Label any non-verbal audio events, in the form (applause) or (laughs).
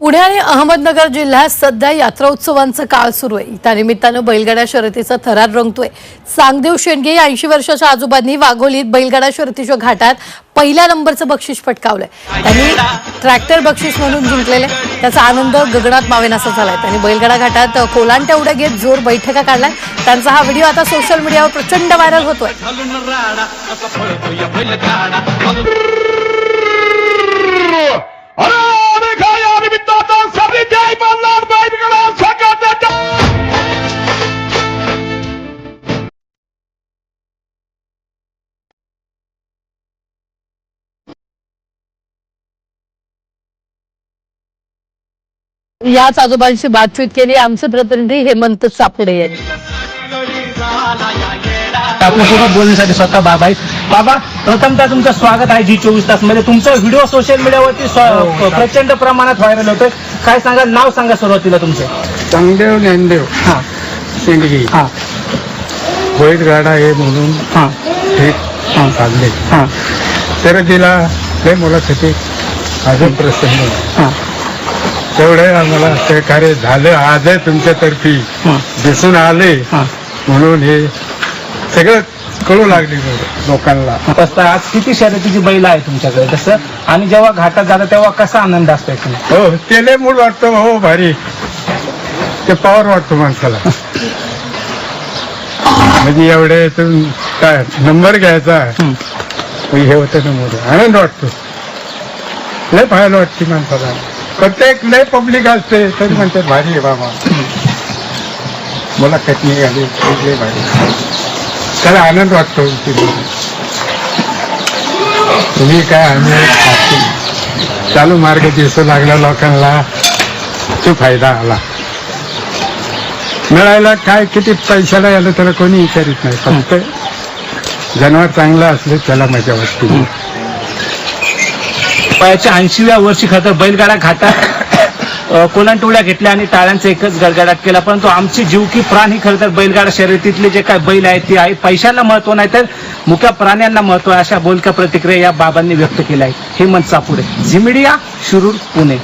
पुणे आणि अहमदनगर जिल्ह्यात सध्या यात्रा उत्सवांचं काळ सुरू आहे. त्यानिमित्तानं बैलगाड्या शर्यतीचा थरार रंगतोय. सांगदेव शेंडगे या ऐंशी वर्षाच्या आजोबांनी वाघोलीत बैलगाडा शर्यतीच्या घाटात पहिल्या नंबरचं बक्षीस पटकावलंय. त्यांनी ट्रॅक्टर बक्षीस म्हणून जिंकलेले त्याचा आनंद गगनात मावेन असा झालाय. त्यांनी बैलगाडा घाटात कोलांट्या उड्या घेत जोर बैठका काढलाय. त्यांचा हा व्हिडिओ आता सोशल मीडियावर प्रचंड व्हायरल होतोय. याच आजोबांशी बातचीत केली. आमचे प्रतिनिधी हेमंत सापडे यांनी. आपल्यासोबत बोलण्यासाठी स्वतः बाबा आहेत. बाबा प्रथमतः तुमचं स्वागत आहे जी चोवीस तासमध्ये तुमचा व्हिडिओ सोशल मीडियावरती स्व- प्रचंड प्रमाणात व्हायरल होतोय. काय सांगा नाव सांगा सुरुवातीला तुमचं. चांगदेव ज्ञानदेव. हा. शेंडगी. हा. बैलगाडा आहे म्हणून हा. हे. चालले. हा. शर्यतीला लय मुलाखती अजून प्रसन्न. हा. तेवढे आम्हाला सहकार्य झालं आजही तुमच्यातर्फी. दिसून आले. म्हणून हे सगळं कळू लागले लोकांना. तसं आज किती शर्यतीची बैल आहे तुमच्याकडे? तसं? आणि जेव्हा घाटात जाता तेव्हा कसा आनंद असतो? हो ते लय मूड वाटतं हो भारी. ते पॉवर वाटतो माणसाला. म्हणजे एवढे काय नंबर घ्यायचा? हे होतं ना मोठं. आनंद वाटतो. लय पाहायला वाटते माणसाला. प्रत्येक लय पब्लिक असते. तरी म्हणतात भारी आहे बाबा. मुलाखत निघाली लय भारी. त्याला आनंद वाटतो तुम्ही काय आम्ही चालू मार्ग दिसू लागला लोकांना. तो फायदा आला. मिळायला काय? किती पैशाला आलं त्याला कोणी विचारित नाही. फक्त जनावर चांगलं असलं त्याला मजा वाटते. वयाच्या ऐंशीव्या वर्षी खरं बैलगाडा घाटात (laughs) कोलांटोळ्या घेतल्या आणि टाळ्यांचा एकच गडगडाट केला. परंतु आमची जीव की प्राण ही खरं तर बैलगाडा शर्यतीतले जे काय बैल आहेत ते आहे. पैशाला महत्त्व नाही तर मुक्या प्राण्यांना महत्त्व आहे अशा बोलक्या प्रतिक्रिया या बाबांनी व्यक्त केल्या आहेत. हेमंत सापुडे झी मीडिया शिरूर पुणे.